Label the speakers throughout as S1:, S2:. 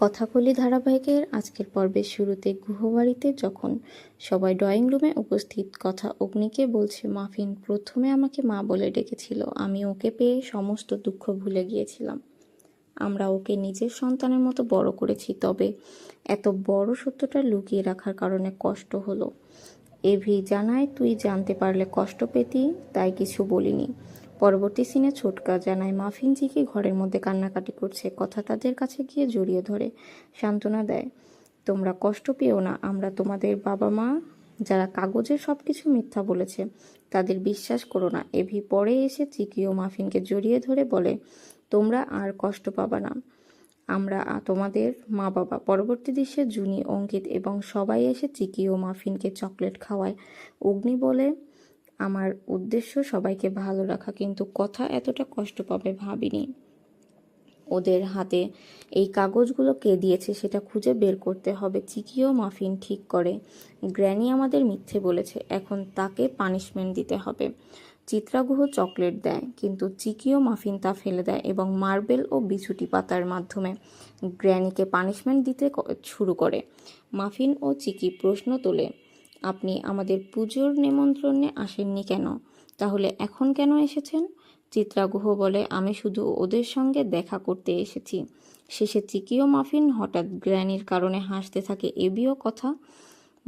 S1: কথাকলি ধারাবাহিকের আজকের পর্বের শুরুতে গুহবাড়িতে যখন সবাই ড্রয়িং রুমে উপস্থিত, কথা অগ্নিকে বলছে, মাফিন, প্রথমে আমাকে মা বলে ডেকেছিল। আমি ওকে পেয়ে সমস্ত দুঃখ ভুলে গিয়েছিলাম। আমরা ওকে নিজের সন্তানের মতো বড় করেছি, তবে এত বড় সত্যটা লুকিয়ে রাখার কারণে কষ্ট হলো। এভি জানায়, তুই জানতে পারলে কষ্ট পেতি, তাই কিছু বলিনি। পরবর্তী সিনে ছোটকা জানায়, মাফিন জিকে ঘরের মধ্যে কান্নাকাটি করছে, কথা তাদের কাছে গিয়ে জড়িয়ে ধরে, সান্ত্বনা দেয়, তোমরা কষ্ট পেও না, আমরা তোমাদের বাবা মা যারা কাগজে সব কিছু মিথ্যা বলেছে, তাদের বিশ্বাস করো না। এভি পরে এসে চিকি ও মাফিনকে জড়িয়ে ধরে বলে, তোমরা আর কষ্ট পাবা না, আমরা তোমাদের মা বাবা পরবর্তী দৃশ্যে জুনি, অঙ্কিত এবং সবাই এসে চিকি ও মাফিনকে চকলেট খাওয়ায়, অগ্নি বলে আমার উদ্দেশ্য সবাইকে ভালো রাখা, কিন্তু কথা এতটা কষ্ট পাবে ভাবিনি। ওদের হাতে এই কাগজগুলো কে দিয়েছে সেটা খুঁজে বের করতে হবে। চিকিও মাফিন ঠিক করে। গ্র্যানি আমাদের মিথ্যে বলেছে, এখন তাকে পানিশমেন্ট দিতে হবে। চিত্রাগুহ চকলেট দেয়, কিন্তু চিকিও মাফিন তা ফেলে দেয় এবং মার্বেল ও বিছুটি পাতার মাধ্যমে গ্র্যানিকে পানিশমেন্ট দিতে শুরু করে। মাফিন ও চিকি প্রশ্ন তোলে আপনি আমাদের পুজোর নিমন্ত্রণে আসেননি কেন? তাহলে এখন কেন এসেছেন? চিত্রাগুহ বলে, আমি শুধু ওদের সঙ্গে দেখা করতে এসেছি। শেষে চিকিও মাফিন হঠাৎ গ্র্যানির কারণে হাসতে থাকে এবিও কথা?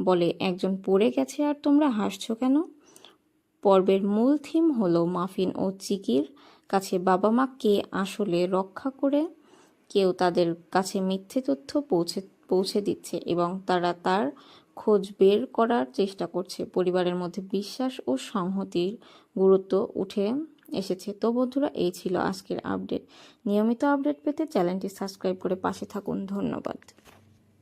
S1: বলে, একজন পড়ে গেছে আর তোমরা হাসছো কেন? পর্বের মূল থিম হলো মাফিন ও চিকির কাছে বাবা মা কে আসলে রক্ষা করে, কেউ তাদের কাছে মিথ্যে তথ্য পৌঁছে পৌঁছে দিচ্ছে এবং তারা তার খোঁজ বের করার চেষ্টা করছে। পরিবারের মধ্যে বিশ্বাস ও সংহতির গুরুত্ব উঠে এসেছে। তো বন্ধুরা, এই ছিল আজকের আপডেট। নিয়মিত আপডেট পেতে চ্যানেলটি সাবস্ক্রাইব করে পাশে থাকুন। ধন্যবাদ।